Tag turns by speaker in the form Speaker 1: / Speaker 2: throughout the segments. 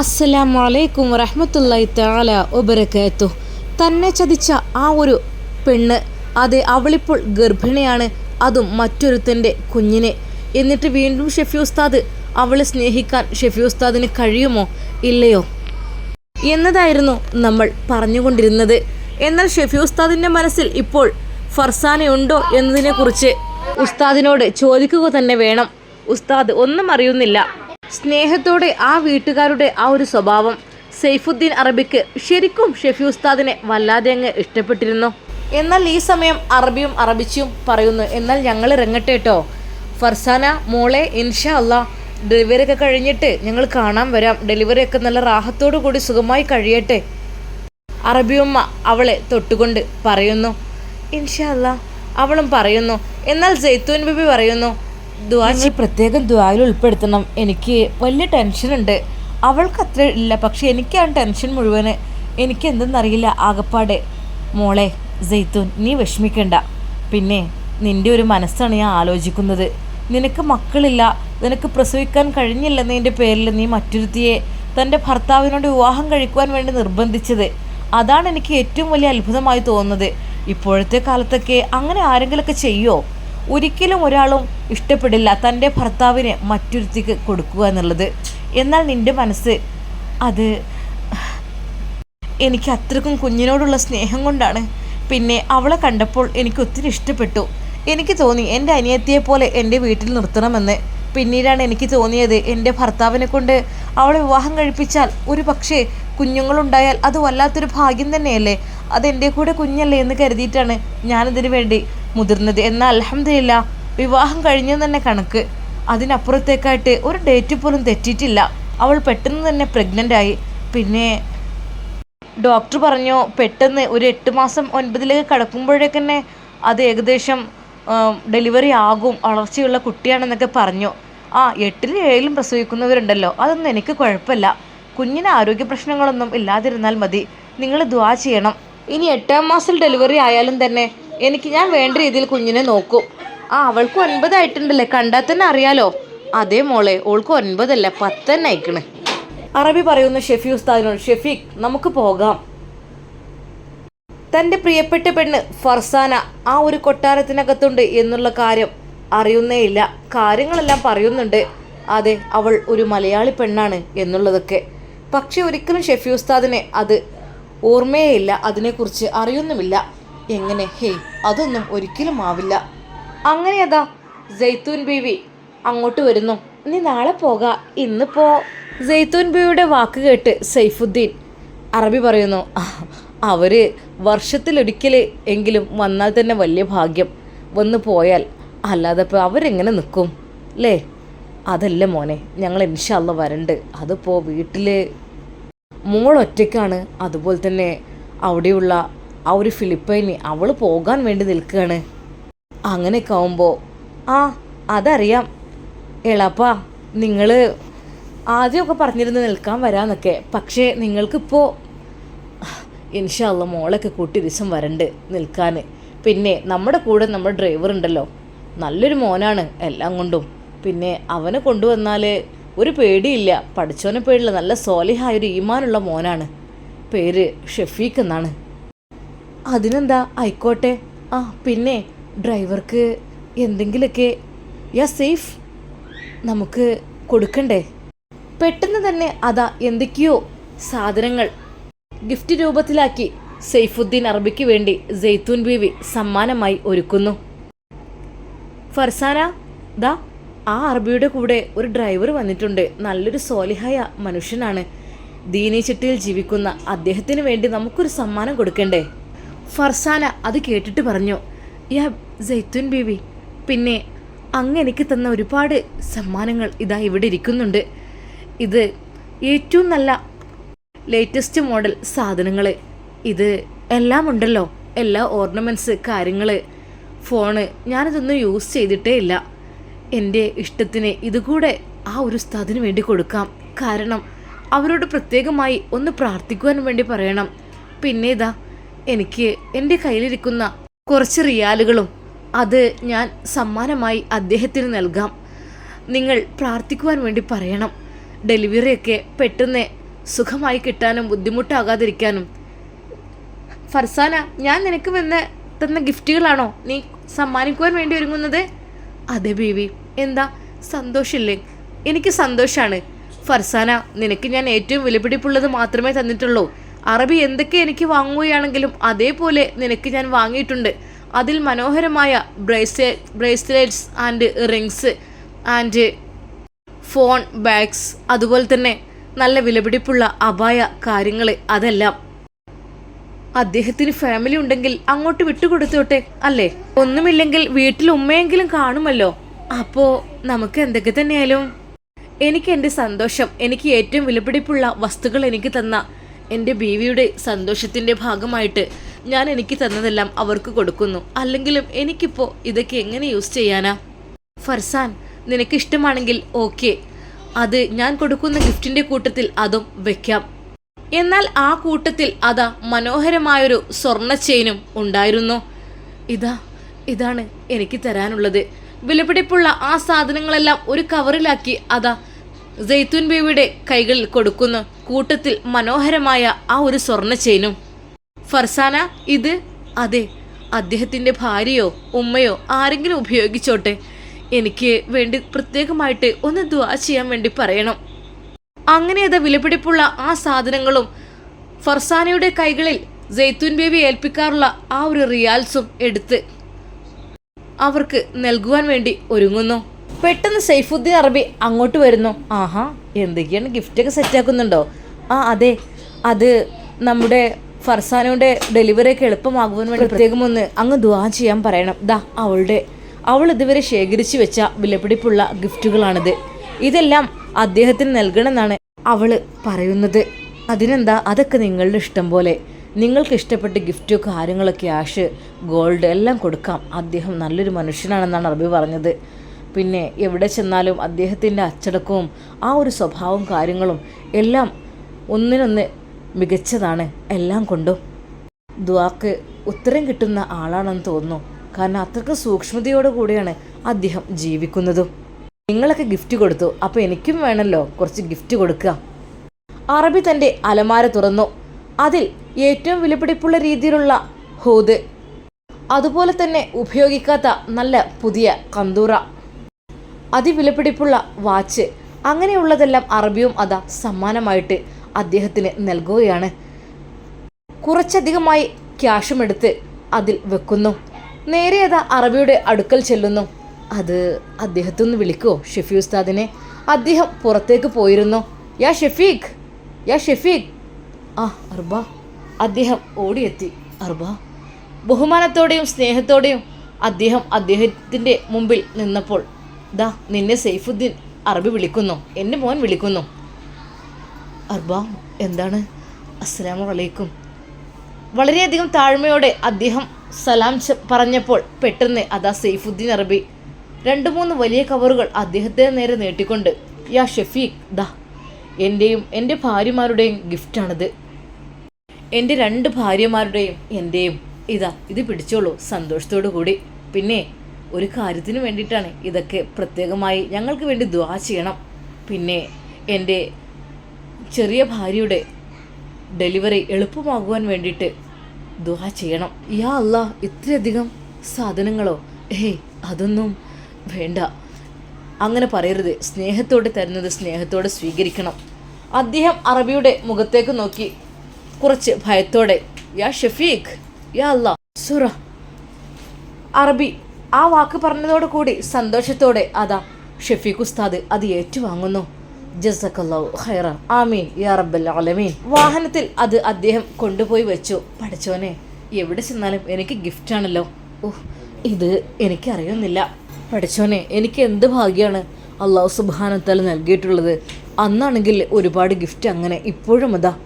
Speaker 1: അസ്സലാമലൈക്കും വറഹമത്തല്ലായി താല വബറകാതുഹു തന്നെ ചതിച്ച ആ ഒരു പെണ്ണ് അതെ അവളിപ്പോൾ ഗർഭിണിയാണ് അതും മറ്റൊരുത്തന്റെ കുഞ്ഞിനെ. എന്നിട്ട് വീണ്ടും ഷെഫി ഉസ്താദ് അവളെ സ്നേഹിക്കാൻ ഷെഫി ഉസ്താദിന് കഴിയുമോ? ഇല്ലയോ? എന്നതായിരുന്നു നമ്മൾ പറഞ്ഞുകൊണ്ടിരുന്നത്. എന്നാൽ ഷെഫി ഉസ്താദിന്റെ മനസ്സിൽ ഇപ്പോൾ ഫർസാനയുണ്ടോ എന്നതിനെക്കുറിച്ച് ഉസ്താദിനോട് ചോദിക്കുക തന്നെ വേണം. ഉസ്താദ് ഒന്നും അറിയുന്നില്ല. സ്നേഹത്തോടെ ആ വീട്ടുകാരുടെ ആ ഒരു സ്വഭാവം. സൈഫുദ്ദീൻ അറബിക്ക് ശരിക്കും ഷെഫി ഉസ്താദിനെ വല്ലാതെ അങ്ങ് ഇഷ്ടപ്പെട്ടിരുന്നു. എന്നാൽ ഈ സമയം അറബിയും അറബിച്ചും പറയുന്നു എന്നാൽ ഞങ്ങൾ ഇറങ്ങട്ടെ കേട്ടോ ഫർസാന മോളെ ഇൻഷാ അല്ലാ. ഡെലിവറി ഒക്കെ കഴിഞ്ഞിട്ട് ഞങ്ങൾ കാണാൻ വരാം. ഡെലിവറി ഒക്കെ നല്ല റാഹത്തോടു കൂടി സുഖമായി കഴിയട്ടെ. അറബിയമ്മ അവളെ തൊട്ടുകൊണ്ട് പറയുന്നു ഇൻഷാ ഇൻഷല്ല അവളും പറയുന്നു എന്നാൽ ജെയ്ത്തൂൻ ബിബി പറയുന്നു ദ്വാജി പ്രത്യേകം ദ്വായിൽ ഉൾപ്പെടുത്തണം. എനിക്ക് വലിയ ടെൻഷനുണ്ട് അവൾക്ക് അത്ര ഇല്ല. പക്ഷെ എനിക്കാണ് ടെൻഷൻ മുഴുവൻ. എനിക്ക് എന്തെന്നറിയില്ല. ആകപ്പാട് മോളെ ജെയ്ത്തൂൻ നീ വിഷമിക്കണ്ട. പിന്നെ നിന്റെ ഒരു മനസ്സാണ് ഞാൻ ആലോചിക്കുന്നത്. നിനക്ക് മക്കളില്ല. നിനക്ക് പ്രസവിക്കാൻ കഴിഞ്ഞില്ലെന്നതിന്റെ പേരിൽ നീ മറ്റൊരുത്തിയെ തന്റെ ഭർത്താവിനോട് വിവാഹം കഴിക്കുവാൻ വേണ്ടി നിർബന്ധിച്ചത്. അതാണ് എനിക്ക് ഏറ്റവും വലിയ അത്ഭുതമായി തോന്നുന്നത്. ഇപ്പോഴത്തെ കാലത്തൊക്കെ അങ്ങനെ ആരെങ്കിലുമൊക്കെ ചെയ്യുമോ ഒരിക്കലും ഒരാളും ഇഷ്ടപ്പെടില്ല തന്റെ ഭർത്താവിനെ മറ്റൊരുത്തിക്ക് കൊടുക്കുക എന്നുള്ളത്. എന്നാൽ നിന്റെ മനസ്സ് അത് എനിക്ക് അത്രക്കും കുഞ്ഞിനോടുള്ള സ്നേഹം കൊണ്ടാണ്. പിന്നെ അവളെ കണ്ടപ്പോൾ എനിക്ക് ഒത്തിരി ഇഷ്ടപ്പെട്ടു. എനിക്ക് തോന്നി എന്റെ അനിയത്തിയെ പോലെ എന്റെ വീട്ടിൽ നിർത്തണമെന്ന്. പിന്നീടാണ് എനിക്ക് തോന്നിയത് എന്റെ ഭർത്താവിനെ കൊണ്ട് അവളെ വിവാഹം കഴിപ്പിച്ചാൽ ഒരു പക്ഷേ കുഞ്ഞുങ്ങളുണ്ടായാൽ അത് വല്ലാത്തൊരു ഭാഗ്യം തന്നെയല്ലേ? അതെന്റെ കൂടെ കുഞ്ഞല്ലേ എന്ന് കരുതിയിട്ടാണ് ഞാനതിനു വേണ്ടി മുതിർന്നത്. എന്നാൽ അലഹമില്ല വിവാഹം കഴിഞ്ഞു തന്നെ കണക്ക്. അതിനപ്പുറത്തേക്കായിട്ട് ഒരു ഡേറ്റ് പോലും തെറ്റിയിട്ടില്ല. അവൾ പെട്ടെന്ന് തന്നെ പ്രഗ്നന്റ് ആയി. പിന്നെ ഡോക്ടർ പറഞ്ഞു പെട്ടെന്ന് ഒരു എട്ട് മാസം ഒൻപതിലേക്ക് കടക്കുമ്പോഴേക്ക് തന്നെ അത് ഏകദേശം ഡെലിവറി ആകും. വളർച്ചയുള്ള കുട്ടിയാണെന്നൊക്കെ പറഞ്ഞു. ആ എട്ടിലും ഏഴിലും പ്രസവിക്കുന്നവരുണ്ടല്ലോ. അതൊന്നും എനിക്ക് കുഴപ്പമില്ല. കുഞ്ഞിന് ആരോഗ്യ പ്രശ്നങ്ങളൊന്നും ഇല്ലാതിരുന്നാൽ മതി. നിങ്ങൾ ദ്വാ ചെയ്യണം. ഇനി എട്ടാം മാസം ഡെലിവറി ആയാലും തന്നെ എനിക്ക് ഞാൻ വേണ്ട രീതിയിൽ കുഞ്ഞിനെ നോക്കും. ആ അവൾക്ക് ഒൻപതായിട്ടുണ്ടല്ലേ? കണ്ടാൽ തന്നെ അറിയാലോ. അതേ മോളെ ഓൾക്ക് ഒൻപതല്ല പത്തന്നെ അയക്കണേ അറബി പറയുന്ന ഷെഫി ഉസ്താദിനോട് ഷെഫീഖ് നമുക്ക് പോകാം. തന്റെ പ്രിയപ്പെട്ട പെണ്ണ് ഫർസാന ആ ഒരു കൊട്ടാരത്തിനകത്തുണ്ട് എന്നുള്ള കാര്യം അറിയുന്നേയില്ല കാര്യങ്ങളെല്ലാം പറയുന്നുണ്ട്. അതെ അവൾ ഒരു മലയാളി പെണ്ണാണ് എന്നുള്ളതൊക്കെ. പക്ഷെ ഒരിക്കലും ഷെഫി ഉസ്താദിനെ അത് ഓർമ്മയേ ഇല്ല. അതിനെക്കുറിച്ച് അറിയുന്നുമില്ല. എങ്ങനെ? ഹേയ് അതൊന്നും ഒരിക്കലും ആവില്ല. അങ്ങനെ അതാ ബീവി അങ്ങോട്ട് വരുന്നു. നീ നാളെ പോകാ ഇന്നിപ്പോ ജെയ്ത്തൂൻ ബീവിയുടെ വാക്ക് കേട്ട് സൈഫുദ്ദീൻ അറബി പറയുന്നു അവർ വർഷത്തിലൊരിക്കൽ എങ്കിലും വന്നാൽ തന്നെ വലിയ ഭാഗ്യം. വന്ന് പോയാൽ അല്ലാതെ ഇപ്പോൾ അവരെങ്ങനെ നിൽക്കും? അല്ലേ അതല്ല മോനെ ഞങ്ങൾ ഇൻഷാല്ല വരണ്ട്. അതിപ്പോൾ വീട്ടിൽ മോൾ ഒറ്റയ്ക്കാണ്. അതുപോലെ തന്നെ അവിടെയുള്ള ആ ഒരു ഫിലിപ്പൈനി അവൾ പോകാൻ വേണ്ടി നിൽക്കുകയാണ്. അങ്ങനെയൊക്കെ ആവുമ്പോൾ ആ അതറിയാം. എളാപ്പാ നിങ്ങൾ ആദ്യമൊക്കെ പറഞ്ഞിരുന്ന് നിൽക്കാൻ വരാമെന്നൊക്കെ പക്ഷേ നിങ്ങൾക്കിപ്പോൾ ഇൻഷാല്ല മോളൊക്കെ കൂട്ടി ദിവസം വരണ്ട് നിൽക്കാൻ പിന്നെ നമ്മുടെ കൂടെ നമ്മുടെ ഡ്രൈവർ ഉണ്ടല്ലോ. നല്ലൊരു മോനാണ് എല്ലാം കൊണ്ടും. പിന്നെ അവനെ കൊണ്ടുവന്നാൽ ഒരു പേടിയില്ല. പഠിച്ചവനെ പേടിയില്ല നല്ല സോലിഹായ ഒരു ഈമാനുള്ള മോനാണ്. പേര് ഷെഫീഖ് എന്നാണ്. അതിനെന്താ? ആയിക്കോട്ടെ. ആ പിന്നെ ഡ്രൈവർക്ക് എന്തെങ്കിലുമൊക്കെ യാ സേഫ്. നമുക്ക് കൊടുക്കണ്ടേ? പെട്ടെന്ന് തന്നെ അതാ എന്തൊക്കെയോ സാധനങ്ങൾ ഗിഫ്റ്റ് രൂപത്തിലാക്കി സെയ്ഫുദ്ദീൻ അറബിക്ക് വേണ്ടി ജെയ്ത്തൂൻ ബീവി സമ്മാനമായി ഒരുക്കുന്നു. ഫർസാന ദാ ആ അറബിയുടെ കൂടെ ഒരു ഡ്രൈവർ വന്നിട്ടുണ്ട്. നല്ലൊരു സോലിഹായ മനുഷ്യനാണ്. ദീനീ ചിട്ടിയിൽ ജീവിക്കുന്ന അദ്ദേഹത്തിന് വേണ്ടി നമുക്കൊരു സമ്മാനം കൊടുക്കണ്ടേ? ഫർസാന അത് കേട്ടിട്ട് പറഞ്ഞു യാ ജയ്ത്തുൻ ബീവി പിന്നെ അങ്ങ് എനിക്ക് തന്ന ഒരുപാട് സമ്മാനങ്ങൾ ഇതാ ഇവിടെ ഇരിക്കുന്നുണ്ട്. ഇത് ഏറ്റവും നല്ല ലേറ്റസ്റ്റ് മോഡൽ സാധനങ്ങൾ ഇത് എല്ലാം ഉണ്ടല്ലോ എല്ലാ ഓർണമെന്റ്സ് കാര്യങ്ങൾ ഫോണ് ഞാനിതൊന്നും യൂസ് ചെയ്തിട്ടേ ഇല്ല. എന്റെ ഇഷ്ടത്തിന് ഇതുകൂടെ ആ ഒരു ഉസ്താദിന് വേണ്ടി കൊടുക്കാം. കാരണം അവരോട് പ്രത്യേകമായി ഒന്ന് പ്രാർത്ഥിക്കുവാൻ വേണ്ടി പറയണം. പിന്നെ ഇതാ എനിക്ക് എന്റെ കയ്യിലിരിക്കുന്ന കുറച്ച് റിയാലുകളും അത് ഞാൻ സമ്മാനമായി അദ്ദേഹത്തിന് നൽകാം. നിങ്ങൾ പ്രാർത്ഥിക്കുവാൻ വേണ്ടി പറയണം. ഡെലിവറിയൊക്കെ പെട്ടെന്ന് സുഖമായി കിട്ടാനും ബുദ്ധിമുട്ടാകാതിരിക്കാനും. ഫർസാന ഞാൻ നിനക്ക് വന്ന് തന്ന ഗിഫ്റ്റുകളാണോ നീ സമ്മാനിക്കുവാൻ വേണ്ടി ഒരുങ്ങുന്നത്? അതെ ബീവി എന്താ? സന്തോഷമില്ലേ? എനിക്ക് സന്തോഷമാണ് ഫർസാന നിനക്ക് ഞാൻ ഏറ്റവും വിലപിടിപ്പുള്ളത് മാത്രമേ തന്നിട്ടുള്ളൂ. അറബി എന്തൊക്കെ എനിക്ക് വാങ്ങുകയാണെങ്കിലും അതേപോലെ നിനക്ക് ഞാൻ വാങ്ങിയിട്ടുണ്ട്. അതിൽ മനോഹരമായ bracelet bracelets and rings and phone bags അതുപോലെ തന്നെ നല്ല വിലപിടിപ്പുള്ള അപായ കാര്യങ്ങൾ അതെല്ലാം. അദ്ദേഹത്തിന് ഫാമിലി ഉണ്ടെങ്കിൽ അങ്ങോട്ട് വിട്ടുകൊടുത്തോട്ടെ അല്ലേ? ഒന്നുമില്ലെങ്കിൽ വീട്ടിൽ ഉമ്മയെങ്കിലും കാണുമല്ലോ. അപ്പോ നമുക്ക് എന്തൊക്കെ തന്നെയായാലും? എനിക്ക് എന്റെ സന്തോഷം എനിക്ക് ഏറ്റവും വിലപിടിപ്പുള്ള വസ്തുക്കൾ എനിക്ക് തന്ന എന്റെ ബീവിയുടെ സന്തോഷത്തിന്റെ ഭാഗമായിട്ട് ഞാൻ എനിക്ക് തന്നതെല്ലാം അവർക്ക് കൊടുക്കുന്നു. അല്ലെങ്കിലും എനിക്കിപ്പോൾ ഇതൊക്കെ എങ്ങനെ യൂസ് ചെയ്യാനാ? ഫർസാൻ നിനക്ക് ഇഷ്ടമാണെങ്കിൽ ഓക്കെ. അത് ഞാൻ കൊടുക്കുന്ന ഗിഫ്റ്റിന്റെ കൂട്ടത്തിൽ അതും വെക്കാം. എന്നാൽ ആ കൂട്ടത്തിൽ അതാ മനോഹരമായൊരു സ്വർണ ചെയിനും ഉണ്ടായിരുന്നു. ഇതാ ഇതാണ് എനിക്ക് തരാനുള്ളത്. വിലപിടിപ്പുള്ള ആ സാധനങ്ങളെല്ലാം ഒരു കവറിലാക്കി അതാ ജെയ്ത്തൂൻ ബേബിയുടെ കൈകളിൽ കൊടുക്കുന്നു കൂട്ടത്തിൽ മനോഹരമായ ആ ഒരു സ്വർണ ചെയിനും. ഫർസാന ഇത്? അതെ അദ്ദേഹത്തിന്റെ ഭാര്യയോ ഉമ്മയോ ആരെങ്കിലും ഉപയോഗിച്ചോട്ടെ. എനിക്ക് വേണ്ടി പ്രത്യേകമായിട്ട് ഒന്ന് ദുവാ ചെയ്യാൻ വേണ്ടി പറയണം. അങ്ങനെ അത് വിലപിടിപ്പുള്ള ആ സാധനങ്ങളും ഫർസാനയുടെ കൈകളിൽ ജെയ്ത്തൂൻ ബേബി ഏൽപ്പിക്കാറുള്ള ആ ഒരു റിയാൽസും എടുത്ത് അവർക്ക് നൽകുവാൻ വേണ്ടി ഒരുങ്ങുന്നു. പെട്ടെന്ന് സൈഫുദ്ദീൻ അറബി അങ്ങോട്ട് വരുന്നു. ആഹാ എന്തൊക്കെയാണ് ഗിഫ്റ്റൊക്കെ സെറ്റാക്കുന്നുണ്ടോ ആ അതെ. അത് നമ്മുടെ ഫർസാനയുടെ ഡെലിവറി ഒക്കെ എളുപ്പമാകുവാൻ വേണ്ടി പ്രത്യേകം ഒന്ന് അങ്ങ് ദുവാ ചെയ്യാൻ പറയണം. ദാ അവളുടെ. അവൾ ഇതുവരെ ശേഖരിച്ചു വെച്ച വിലപിടിപ്പുള്ള ഗിഫ്റ്റുകളാണിത്. ഇതെല്ലാം അദ്ദേഹത്തിന് നൽകണമെന്നാണ് അവൾ പറയുന്നത്. അതിനെന്താ? അതൊക്കെ നിങ്ങളുടെ ഇഷ്ടം പോലെ. നിങ്ങൾക്ക് ഇഷ്ടപ്പെട്ട ഗിഫ്റ്റ് കാര്യങ്ങളൊക്കെ ക്യാഷ് ഗോൾഡ് എല്ലാം കൊടുക്കാം. അദ്ദേഹം നല്ലൊരു മനുഷ്യനാണെന്നാണ് അറബി പറഞ്ഞത്. പിന്നെ എവിടെ ചെന്നാലും അദ്ദേഹത്തിന്റെ അച്ചടക്കവും ആ ഒരു സ്വഭാവവും കാര്യങ്ങളും എല്ലാം ഒന്നിനൊന്ന് മികച്ചതാണ് എല്ലാം കൊണ്ടും. ദ്വാക്ക് ഉത്തരം കിട്ടുന്ന ആളാണെന്ന് തോന്നുന്നു. കാരണം അത്രയ്ക്ക് സൂക്ഷ്മതയോടു കൂടിയാണ് അദ്ദേഹം ജീവിക്കുന്നതും. നിങ്ങളൊക്കെ ഗിഫ്റ്റ് കൊടുത്തു. അപ്പോൾ എനിക്കും വേണമല്ലോ കുറച്ച് ഗിഫ്റ്റ് കൊടുക്കുക. അറബി തന്റെ അലമാര തുറന്നു. അതിൽ ഏറ്റവും വിലപിടിപ്പുള്ള രീതിയിലുള്ള ഹൂദ്. അതുപോലെ തന്നെ ഉപയോഗിക്കാത്ത നല്ല പുതിയ കന്തൂറ. അതിവിലപിടിപ്പുള്ള വാച്ച്. അങ്ങനെയുള്ളതെല്ലാം അറബിയും അതാ സമ്മാനമായിട്ട് അദ്ദേഹത്തിന് നൽകുകയാണ്. കുറച്ചധികമായി ക്യാഷും എടുത്ത് അതിൽ വെക്കുന്നു. നേരെ അതാ അറബിയുടെ അടുക്കൽ ചെല്ലുന്നു. അത് അദ്ദേഹത്തൊന്ന് വിളിക്കുമോ ഷെഫി ഉസ്താദിനെ? അദ്ദേഹം പുറത്തേക്ക് പോയിരുന്നു. യാ ഷെഫീഖ് യാ ഷെഫീഖ്. ആ അർബ. അദ്ദേഹം ഓടിയെത്തി. അർബ. ബഹുമാനത്തോടെയും സ്നേഹത്തോടെയും അദ്ദേഹം അദ്ദേഹത്തിന്റെ മുമ്പിൽ നിന്നപ്പോൾ ദാ നിന്നെ സൈഫുദ്ദീൻ അറബി വിളിക്കുന്നു. എന്റെ മോൻ വിളിക്കുന്നു. അർബ എന്താണ്? അസ്സലാമു അലൈക്കും വളരെയധികം താഴ്മയോടെ അദ്ദേഹം സലാം പറഞ്ഞപ്പോൾ പെട്ടെന്ന് അതാ സൈഫുദ്ദീൻ അറബി രണ്ട് മൂന്ന് വലിയ കവറുകൾ അദ്ദേഹത്തെ നേരെ നീട്ടിക്കൊണ്ട് യാ ഷെഫീഖ് ദാ എന്റെയും എന്റെ ഭാര്യമാരുടെയും ഗിഫ്റ്റാണിത് എന്റെ രണ്ട് ഭാര്യമാരുടെയും എന്റെയും ഇതാ ഇത് പിടിച്ചോളൂ സന്തോഷത്തോടു കൂടി പിന്നെ ഒരു കാര്യത്തിന് വേണ്ടിയിട്ടാണ് ഇതൊക്കെ പ്രത്യേകമായി ഞങ്ങൾക്ക് വേണ്ടി ദ്വാ ചെയ്യണം. പിന്നെ എന്റെ ചെറിയ ഭാര്യയുടെ ഡെലിവറി എളുപ്പമാകുവാൻ വേണ്ടിയിട്ട് ദ്വാ ചെയ്യണം. യാ അല്ല ഇത്രയധികം സാധനങ്ങളോ? ഏയ് അതൊന്നും വേണ്ട. അങ്ങനെ പറയരുത്. സ്നേഹത്തോടെ തരുന്നത് സ്നേഹത്തോടെ സ്വീകരിക്കണം. അദ്ദേഹം അറബിയുടെ മുഖത്തേക്ക് നോക്കി കുറച്ച് ഭയത്തോടെ യാ ഷഫീഖ് യാ അല്ല സുറ. അറബി ആ വാക്ക് പറഞ്ഞതോടു കൂടി സന്തോഷത്തോടെ അതാ ഷെഫീഖ് ഉസ്താദ് അത് ഏറ്റുവാങ്ങുന്നു. ആമീൻ. യാ റബ്ബൽ ആലമീൻ. വാഹനത്തിൽ അത് അദ്ദേഹം കൊണ്ടുപോയി വെച്ചു. പഠിച്ചോനെ എവിടെ ചെന്നാലും എനിക്ക് ഗിഫ്റ്റ് ആണല്ലോ. ഓഹ് ഇത് എനിക്ക് അറിയുന്നില്ല പഠിച്ചോനെ എനിക്ക് എന്ത് ഭാഗ്യമാണ് അള്ളാഹു സുബാനത്താൽ നൽകിയിട്ടുള്ളത്. അന്നാണെങ്കിൽ ഒരുപാട് ഗിഫ്റ്റ് അങ്ങനെ ഇപ്പോഴും അതാ.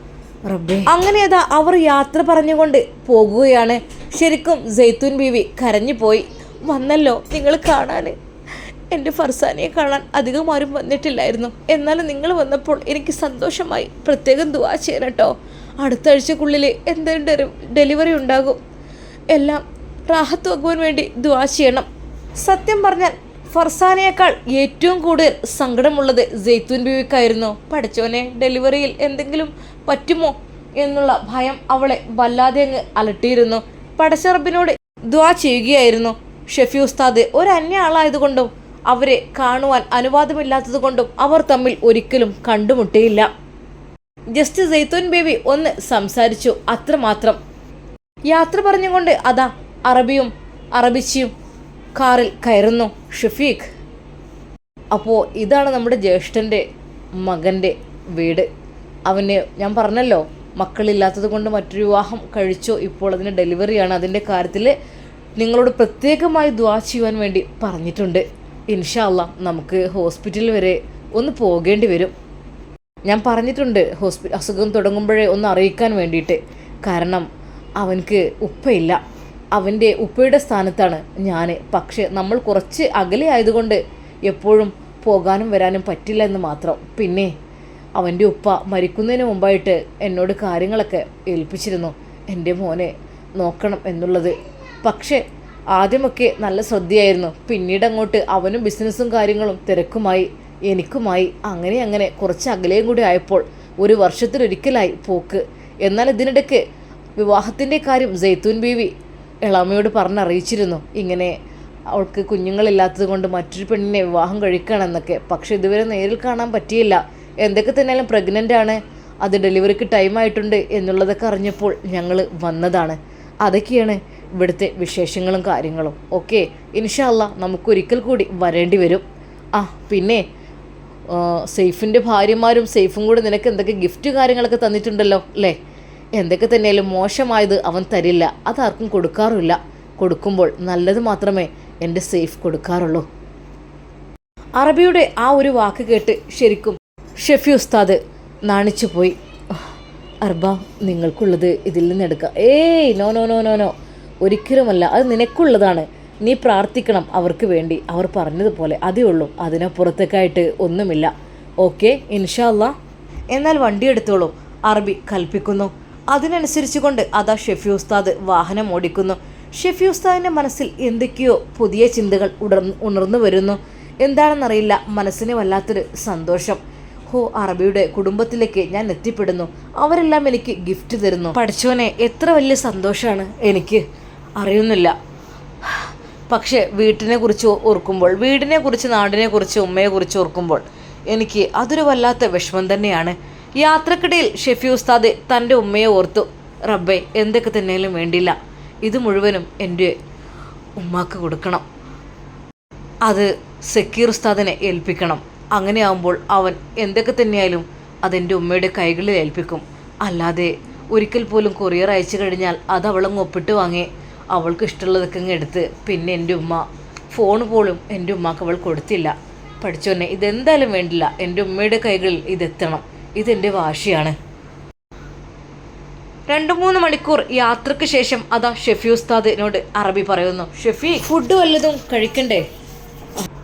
Speaker 1: റബ്ബേ. അങ്ങനെ അതാ അവർ യാത്ര പറഞ്ഞുകൊണ്ട് പോകുകയാണ്. ശരിക്കും ജെയ്ത്തൂൻ ബീവി കരഞ്ഞു പോയി വന്നല്ലോ നിങ്ങൾ കാണാൻ എന്റെ ഫർസാനിയെ കാണാൻ അധികം ആരും വന്നിട്ടില്ലായിരുന്നു. എന്നാലും നിങ്ങൾ വന്നപ്പോൾ എനിക്ക് സന്തോഷമായി. പ്രത്യേകം ദുവാ ചെയ്യണം കേട്ടോ. അടുത്ത ആഴ്ചക്കുള്ളിൽ എന്തെങ്കിലും ഡെലിവറി ഉണ്ടാകും. എല്ലാം റാഹത്ത് വെക്കുവാൻ വേണ്ടി ദുവാ ചെയ്യണം. സത്യം പറഞ്ഞാൽ ഫർസാനയേക്കാൾ ഏറ്റവും കൂടുതൽ സങ്കടമുള്ളത് ജെയ്ത്തൂൻ ബീവിക്കായിരുന്നു. പഠിച്ചോനെ ഡെലിവറിയിൽ എന്തെങ്കിലും പറ്റുമോ എന്നുള്ള ഭയം അവളെ വല്ലാതെ അങ്ങ് അലട്ടിയിരുന്നു. പടച്ചറബിനോട് ദ്വാ ചെയ്യുകയായിരുന്നു. ഷെഫി ഉസ്താദ് ഒരു അന്യ ആളായതുകൊണ്ടും അവരെ കാണുവാൻ അനുവാദമില്ലാത്തതുകൊണ്ടും അവർ തമ്മിൽ ഒരിക്കലും കണ്ടുമുട്ടിയില്ല. ജസ്റ്റ് ജെയ്ത്തൂൻ ബേബി ഒന്ന് സംസാരിച്ചു അത്രമാത്രം. യാത്ര പറഞ്ഞുകൊണ്ട് അതാ അറബിയും അറബിച്ചിയും കാറിൽ കയറുന്നു ഷഫീഖ്. അപ്പോൾ ഇതാണ് നമ്മുടെ ജ്യേഷ്ഠന്റെ മകന്റെ വീട്. അവന് ഞാൻ പറഞ്ഞല്ലോ മക്കളില്ലാത്തത് കൊണ്ട് മറ്റൊരു വിവാഹം കഴിച്ചോ ഇപ്പോൾ അതിന് ഡെലിവറിയാണ്. അതിന്റെ കാര്യത്തിൽ നിങ്ങളോട് പ്രത്യേകമായി ദ്വാ ചെയ്യുവാൻ വേണ്ടി പറഞ്ഞിട്ടുണ്ട്. ഇൻഷാല്ല നമുക്ക് ഹോസ്പിറ്റൽ വരെ ഒന്ന് പോകേണ്ടി വരും. ഞാൻ പറഞ്ഞിട്ടുണ്ട് ഹോസ്പി അസുഖം തുടങ്ങുമ്പോഴേ ഒന്ന് അറിയിക്കാൻ വേണ്ടിയിട്ട്. കാരണം അവൻക്ക് ഉപ്പയില്ല. അവന്റെ ഉപ്പയുടെ സ്ഥാനത്താണ് ഞാൻ പക്ഷേ നമ്മൾ കുറച്ച് അകലെ ആയതുകൊണ്ട് എപ്പോഴും പോകാനും വരാനും പറ്റില്ല എന്ന് മാത്രം. പിന്നെ അവന്റെ ഉപ്പ മരിക്കുന്നതിന് മുമ്പായിട്ട് എന്നോട് കാര്യങ്ങളൊക്കെ ഏൽപ്പിച്ചിരുന്നു. എന്റെ മോനെ നോക്കണം എന്നുള്ളത്. പക്ഷേ ആദ്യമൊക്കെ നല്ല ശ്രദ്ധയായിരുന്നു. പിന്നീട് അങ്ങോട്ട് അവനും ബിസിനസ്സും കാര്യങ്ങളും തിരക്കുമായി എനിക്കുമായി അങ്ങനെ അങ്ങനെ കുറച്ച് അകലെയും കൂടി ആയപ്പോൾ ഒരു വർഷത്തിലൊരിക്കലായി പോക്ക്. എന്നാൽ ഇതിനിടയ്ക്ക് വിവാഹത്തിന്റെ കാര്യം ജെയ്ത്തൂൻ ബീവി ഇളാമയോട് പറഞ്ഞറിയിച്ചിരുന്നു. ഇങ്ങനെ അവൾക്ക് കുഞ്ഞുങ്ങളില്ലാത്തത് കൊണ്ട് മറ്റൊരു പെണ്ണിനെ വിവാഹം കഴിക്കണമെന്നൊക്കെ പക്ഷെ ഇതുവരെ നേരിൽ കാണാൻ പറ്റിയില്ല. എന്തൊക്കെ തന്നെയാലും പ്രഗ്നന്റ് ആണ്. അത് ഡെലിവറിക്ക് ടൈം ആയിട്ടുണ്ട് എന്നുള്ളതൊക്കെ അറിഞ്ഞപ്പോൾ ഞങ്ങൾ വന്നതാണ്. അതൊക്കെയാണ് ഇവിടുത്തെ വിശേഷങ്ങളും കാര്യങ്ങളും. ഓക്കെ ഇൻഷാല്ല നമുക്കൊരിക്കൽ കൂടി വരേണ്ടി വരും. ആ പിന്നെ സെയ്ഫിന്റെ ഭാര്യമാരും സെയ്ഫും കൂടെ നിനക്ക് എന്തൊക്കെ ഗിഫ്റ്റ് കാര്യങ്ങളൊക്കെ തന്നിട്ടുണ്ടല്ലോ അല്ലേ? എന്തൊക്കെ തന്നെയാലും മോശമായത് അവൻ തരില്ല. അതാർക്കും കൊടുക്കാറില്ല. കൊടുക്കുമ്പോൾ നല്ലത് മാത്രമേ എന്റെ സേഫ് കൊടുക്കാറുള്ളൂ. അറബിയുടെ ആ ഒരു വാക്ക് കേട്ട് ശരിക്കും ഷെഫി ഉസ്താദ് നാണിച്ചു പോയി അർബ നിങ്ങൾക്കുള്ളത് ഇതിൽ നിന്ന് എടുക്കാം. ഏയ് no no no no no. ഒരിക്കലുമല്ല. അത് നിനക്കുള്ളതാണ്. നീ പ്രാർത്ഥിക്കണം അവർക്ക് വേണ്ടി. അവർ പറഞ്ഞതുപോലെ. അതേ ഉള്ളൂ. അതിനപ്പുറത്തേക്കായിട്ട് ഒന്നുമില്ല. ഓക്കെ ഇൻഷാല്ല എന്നാൽ വണ്ടി എടുത്തോളൂ. അറബി കൽപ്പിക്കുന്നു. അതിനനുസരിച്ച് കൊണ്ട് അതാ ഷെഫി ഉസ്താദ് വാഹനം ഓടിക്കുന്നു. ഷെഫി ഉസ്താദിന്റെ മനസ്സിൽ എന്തൊക്കെയോ പുതിയ ചിന്തകൾ ഉടർ ഉണർന്നു വരുന്നു. എന്താണെന്നറിയില്ല. മനസ്സിന് വല്ലാത്തൊരു സന്തോഷം. ഹോ അറബിയുടെ കുടുംബത്തിലേക്ക് ഞാൻ എത്തിപ്പെടുന്നു. അവരെല്ലാം എനിക്ക് ഗിഫ്റ്റ് തരുന്നു. പഠിച്ചവനെ എത്ര വലിയ സന്തോഷമാണ് എനിക്ക് അറിയുന്നില്ല. പക്ഷേ വീട്ടിനെ കുറിച്ച് ഓർക്കുമ്പോൾ വീടിനെ കുറിച്ച് നാടിനെ കുറിച്ച് ഉമ്മയെ കുറിച്ച് ഓർക്കുമ്പോൾ എനിക്ക് അതൊരു വല്ലാത്ത വിഷമം തന്നെയാണ്. യാത്രക്കിടയിൽ ഷെഫി ഉസ്താദ് തന്റെ ഉമ്മയെ ഓർത്തു റബ്ബെ എന്തൊക്കെ തന്നെയാലും വേണ്ടില്ല ഇത് മുഴുവനും എന്റെ ഉമ്മാക്ക് കൊടുക്കണം. അത് സക്കീർ ഉസ്താദിനെ ഏൽപ്പിക്കണം. അങ്ങനെയാകുമ്പോൾ അവൻ എന്തൊക്കെ തന്നെയായാലും അതെന്റെ ഉമ്മയുടെ കൈകളിൽ ഏൽപ്പിക്കും. അല്ലാതെ ഒരിക്കൽ പോലും കൊറിയർ അയച്ചു കഴിഞ്ഞാൽ അത് അവളങ്ങ് ഒപ്പിട്ട് വാങ്ങി. അവൾക്ക് ഇഷ്ടമുള്ളതൊക്കെ അങ്ങ് എടുത്ത് പിന്നെ എന്റെ ഉമ്മ. ഫോൺ പോലും എന്റെ ഉമ്മക്ക് അവൾ കൊടുത്തില്ല. പഠിച്ചോന്നെ ഇതെന്തായാലും വേണ്ടില്ല. എന്റെ ഉമ്മയുടെ കൈകളിൽ ഇതെത്തണം. ഇതെന്റെ വാശിയാണ്. രണ്ടു മൂന്ന് മണിക്കൂർ യാത്രയ്ക്ക് ശേഷം അതാ ഷെഫി ഉസ്താദിനോട് അറബി പറയുന്നു. ഷെഫി ഫുഡ് വല്ലതും കഴിക്കണ്ടേ?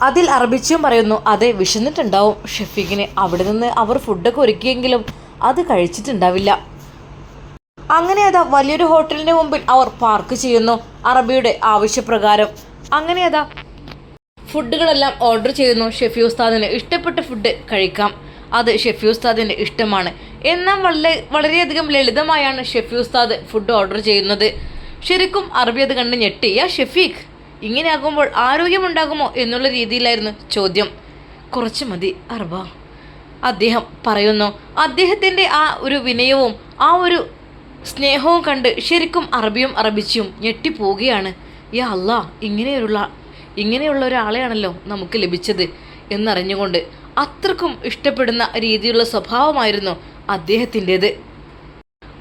Speaker 1: അതിൽ അറബിച്ചും പറയുന്നു അതെ വിശന്നിട്ടുണ്ടാവും. ഷെഫീഖിന് അവിടെ നിന്ന് അവർ ഫുഡൊക്കെ ഒരുക്കിയെങ്കിലും അത് കഴിച്ചിട്ടുണ്ടാവില്ല. അങ്ങനെ അതാ വലിയൊരു ഹോട്ടലിന് മുമ്പിൽ അവർ പാർക്ക് ചെയ്യുന്നു അറബിയുടെ ആവശ്യപ്രകാരം. അങ്ങനെ അതാ ഫുഡുകളെല്ലാം ഓർഡർ ചെയ്യുന്നു ഷെഫി ഉസ്താദിന് ഇഷ്ടപ്പെട്ട ഫുഡ് കഴിക്കാം. അത് ഷെഫി ഉസ്താദിന്റെ ഇഷ്ടമാണ്. എന്നാൽ വളരെ വളരെയധികം ലളിതമായാണ് ഷെഫി ഉസ്താദ് ഫുഡ് ഓർഡർ ചെയ്യുന്നത്. ശരിക്കും അറബി അത് കണ്ട് ഞെട്ടി. ഷെഫീഖ്. ഇങ്ങനെയാകുമ്പോൾ ആരോഗ്യമുണ്ടാകുമോ എന്നുള്ള രീതിയിലായിരുന്നു ചോദ്യം. കുറച്ച് മതി അർബ അദ്ദേഹം പറയുന്നു അദ്ദേഹത്തിന്റെ ആ ഒരു വിനയവും ആ ഒരു സ്നേഹവും കണ്ട് ശരിക്കും അറബിയും അറബിച്ചും ഞെട്ടിപ്പോവുകയാണ്. യാ അല്ല ഇങ്ങനെയുള്ള ഇങ്ങനെയുള്ള ഒരാളെയാണല്ലോ നമുക്ക് ലഭിച്ചത് എന്നറിഞ്ഞുകൊണ്ട് അത്രക്കും ഇഷ്ടപ്പെടുന്ന രീതിയിലുള്ള സ്വഭാവമായിരുന്നു അദ്ദേഹത്തിന്റേത്.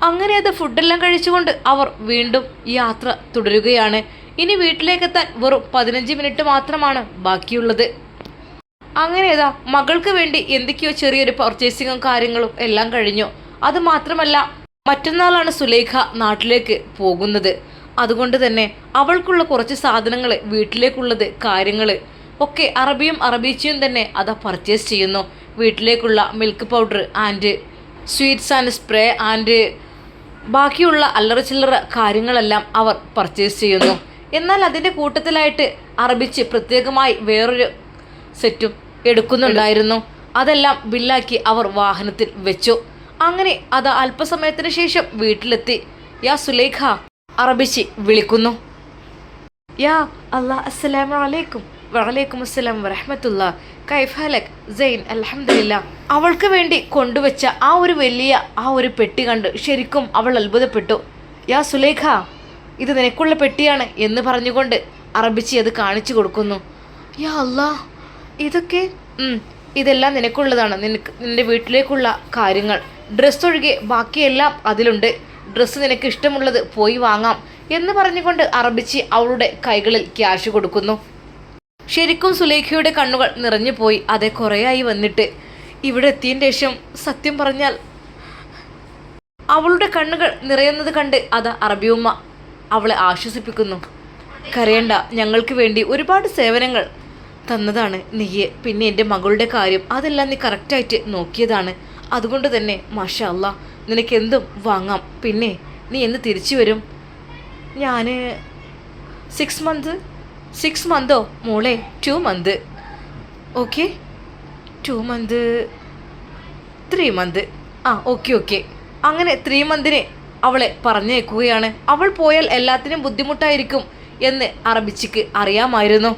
Speaker 1: അങ്ങനെ അത് ഫുഡെല്ലാം കഴിച്ചുകൊണ്ട് അവർ വീണ്ടും യാത്ര തുടരുകയാണ്. ഇനി വീട്ടിലേക്കെത്താൻ വെറും പതിനഞ്ച് മിനിറ്റ് മാത്രമാണ് ബാക്കിയുള്ളത്. അങ്ങനെ ഏതാ മകൾക്ക് വേണ്ടി എന്തൊക്കെയോ ചെറിയൊരു പർച്ചേസിങ്ങും കാര്യങ്ങളും എല്ലാം കഴിഞ്ഞു. അത് മാത്രമല്ല മറ്റന്നാളാണ് സുലേഖ നാട്ടിലേക്ക് പോകുന്നത്. അതുകൊണ്ട് തന്നെ അവൾക്കുള്ള കുറച്ച് സാധനങ്ങൾ വീട്ടിലേക്കുള്ളത് കാര്യങ്ങൾ ഒക്കെ അറബിയും അറബീച്ചയും തന്നെ അത് പർച്ചേസ് ചെയ്യുന്നു. വീട്ടിലേക്കുള്ള milk powder and sweets and spray and ബാക്കിയുള്ള അല്ലറ ചില്ലറ കാര്യങ്ങളെല്ലാം അവർ പർച്ചേസ് ചെയ്യുന്നു. എന്നാൽ അതിന്റെ കൂട്ടത്തിലായിട്ട് അറബിച്ച് പ്രത്യേകമായി വേറൊരു സെറ്റും എടുക്കുന്നുണ്ടായിരുന്നു. അതെല്ലാം ബില്ലാക്കി അവർ വാഹനത്തിൽ വെച്ചു. അങ്ങനെ അത് അല്പസമയത്തിന് ശേഷം വീട്ടിലെത്തി. യാ സുലേഖ അറബിച്ച് വിളിക്കുന്നു. യാ അല്ലാ അസ്സലാമു അലൈക്കും. വലൈക്കും അസ്സലാം വറഹമത്തുള്ള. കൈഫാലക് സെയിൻ അൽഹംദുലില്ല. അവൾക്ക് വേണ്ടി കൊണ്ടുവച്ച ആ ഒരു വലിയ ആ ഒരു പെട്ടി കണ്ട് ശരിക്കും അവൾ അത്ഭുതപ്പെട്ടു. യാ സുലേഖ ഇത് നിനക്കുള്ള പെട്ടിയാണ് എന്ന് പറഞ്ഞുകൊണ്ട് അറബിച്ചി അത് കാണിച്ചു കൊടുക്കുന്നു. യാ അല്ലാ ഇതൊക്കെ ഇതെല്ലാം നിനക്കുള്ളതാണ്. നിനക്ക് നിന്റെ വീട്ടിലേക്കുള്ള കാര്യങ്ങൾ. ഡ്രസ്സ് ഒഴികെ ബാക്കിയെല്ലാം അതിലുണ്ട്. ഡ്രസ്സ് നിനക്ക് ഇഷ്ടമുള്ളത് പോയി വാങ്ങാം എന്ന് പറഞ്ഞുകൊണ്ട് അറബിച്ചി അവളുടെ കൈകളിൽ ക്യാഷ് കൊടുക്കുന്നു. ശരിക്കും സുലേഖയുടെ കണ്ണുകൾ നിറഞ്ഞു പോയി. അതെ കുറേയായി വന്നിട്ട്. ഇവിടെ എത്തിയതിന് ശേഷം സത്യം പറഞ്ഞാൽ അവളുടെ കണ്ണുകൾ നിറയുന്നത് കണ്ട് അത് അറബിയുമ്മ. അവളെ ആശ്വസിപ്പിക്കുന്നു. കരയണ്ട ഞങ്ങൾക്ക് വേണ്ടി ഒരുപാട് സേവനങ്ങൾ തന്നതാണ് നീയെ. പിന്നെ എന്റെ മകളുടെ കാര്യം അതെല്ലാം നീ കറക്റ്റായിട്ട് നോക്കിയതാണ്. അതുകൊണ്ട് തന്നെ മാഷ അല്ല നിനക്ക് എന്തും വാങ്ങാം. പിന്നെ നീ എന്ന് തിരിച്ചു വരും? ഞാൻ സിക്സ് മന്ത് സിക്സ് മന്തോ മോളെ two month okay two month three month ആ ഓക്കെ ഓക്കെ അങ്ങനെ ത്രീ മന്തിന് അവളെ പറഞ്ഞേക്കുകയാണ്. അവൾ പോയാൽ എല്ലാത്തിനും ബുദ്ധിമുട്ടായിരിക്കും എന്ന് അറബിച്ചിക്ക് അറിയാമായിരുന്നു.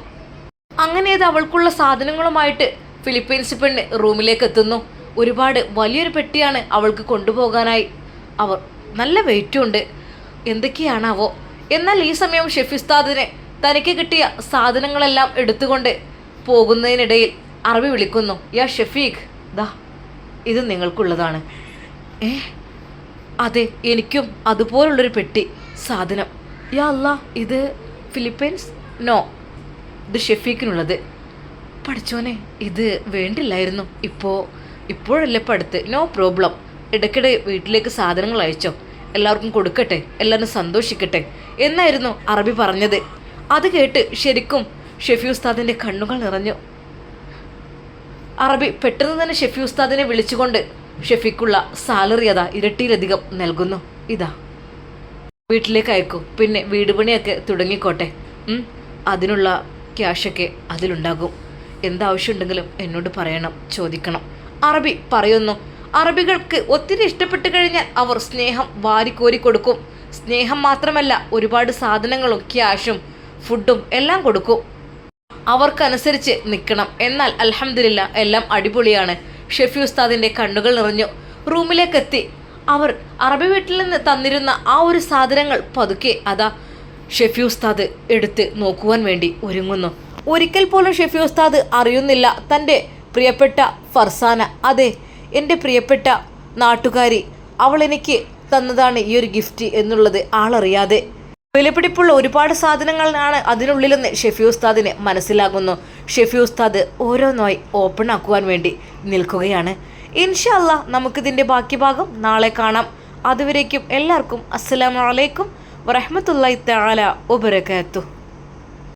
Speaker 1: അങ്ങനെ അത് അവൾക്കുള്ള സാധനങ്ങളുമായിട്ട് ഫിലിപ്പീൻസ് പെണ്ണ് റൂമിലേക്ക് എത്തുന്നു ഒരുപാട് വലിയൊരു പെട്ടിയാണ് അവൾക്ക് കൊണ്ടുപോകാനായി. അവർ നല്ല വെയിറ്റും ഉണ്ട് എന്തൊക്കെയാണാവോ? എന്നാൽ ഈ സമയം ഷെഫിസ്താദിനെ തനിക്ക് കിട്ടിയ സാധനങ്ങളെല്ലാം എടുത്തുകൊണ്ട് പോകുന്നതിനിടയിൽ അറബി വിളിക്കുന്നു യാ ഷെഫീഖ് ദാ ഇത് നിങ്ങൾക്കുള്ളതാണ്. ഏ അതെ എനിക്കും അതുപോലുള്ളൊരു പെട്ടി സാധനം. യാ അല്ല ഇത് ഫിലിപ്പൈൻസ്? നോ ഇത് ഷെഫീഖിനുള്ളത്. പഠിച്ചോനെ ഇത് വേണ്ടില്ലായിരുന്നു. ഇപ്പോൾ ഇപ്പോഴല്ലേ പഠിത്ത്? No problem. ഇടയ്ക്കിടെ വീട്ടിലേക്ക് സാധനങ്ങൾ അയച്ചോ? എല്ലാവർക്കും കൊടുക്കട്ടെ എല്ലാവരും സന്തോഷിക്കട്ടെ. എന്നായിരുന്നു അറബി പറഞ്ഞത്. അത് കേട്ട് ശരിക്കും ഷെഫി ഉസ്താദിന്റെ കണ്ണുകൾ നിറഞ്ഞു. അറബി പെട്ടെന്ന് തന്നെ ഷെഫി ഉസ്താദിനെ വിളിച്ചുകൊണ്ട് ഷെഫിക്കുള്ള സാലറി അതാ ഇരട്ടിയിലധികം നൽകുന്നു. ഇതാ. വീട്ടിലേക്ക് അയക്കൂ. പിന്നെ വീട് പണിയൊക്കെ തുടങ്ങിക്കോട്ടെ. അതിനുള്ള ക്യാഷൊക്കെ അതിലുണ്ടാകും. എന്താവശ്യമുണ്ടെങ്കിലും എന്നോട് പറയണം ചോദിക്കണം. അറബി പറയുന്നു അറബികൾക്ക് ഒത്തിരി ഇഷ്ടപ്പെട്ട് കഴിഞ്ഞാൽ അവർ സ്നേഹം വാരിക്കോരി കൊടുക്കും. സ്നേഹം മാത്രമല്ല ഒരുപാട് സാധനങ്ങളും ക്യാഷും ഫുഡും എല്ലാം കൊടുക്കും. അവർക്കനുസരിച്ച് നിൽക്കണം. എന്നാൽ അലഹമില്ല എല്ലാം അടിപൊളിയാണ്. ഷെഫി ഉസ്താദിന്റെ കണ്ണുകൾ നിറഞ്ഞു. റൂമിലേക്കെത്തി. അവർ അറബി വീട്ടിൽ നിന്ന് തന്നിരുന്ന ആ ഒരു സാധനങ്ങൾ പതുക്കെ അതാ ഷെഫി ഉസ്താദ് എടുത്ത് നോക്കുവാൻ വേണ്ടി ഒരുങ്ങുന്നു. ഒരിക്കൽ പോലും ഷെഫി ഉസ്താദ് അറിയുന്നില്ല തന്റെ പ്രിയപ്പെട്ട ഫർസാന. അതെ എന്റെ പ്രിയപ്പെട്ട നാട്ടുകാരി. അവൾ എനിക്ക് തന്നതാണ് ഈ ഒരു ഗിഫ്റ്റ് എന്നുള്ളത് ആളറിയാതെ. വിലപിടിപ്പുള്ള ഒരുപാട് സാധനങ്ങളാണ് അതിനുള്ളിലെന്ന് ഷെഫി ഉസ്താദിന് മനസ്സിലാകുന്നു. ഷെഫി ഉസ്താദ് ഓരോന്നായി ഓപ്പൺ ആക്കുവാൻ വേണ്ടി നിൽക്കുകയാണ്. ഇൻഷല്ല നമുക്കിതിന്റെ ബാക്കി ഭാഗം നാളെ കാണാം. അതുവരേക്കും എല്ലാവർക്കും അസ്സലാമു അലൈക്കും വറഹമത്തല്ലാ തആല വബറകാതുഹു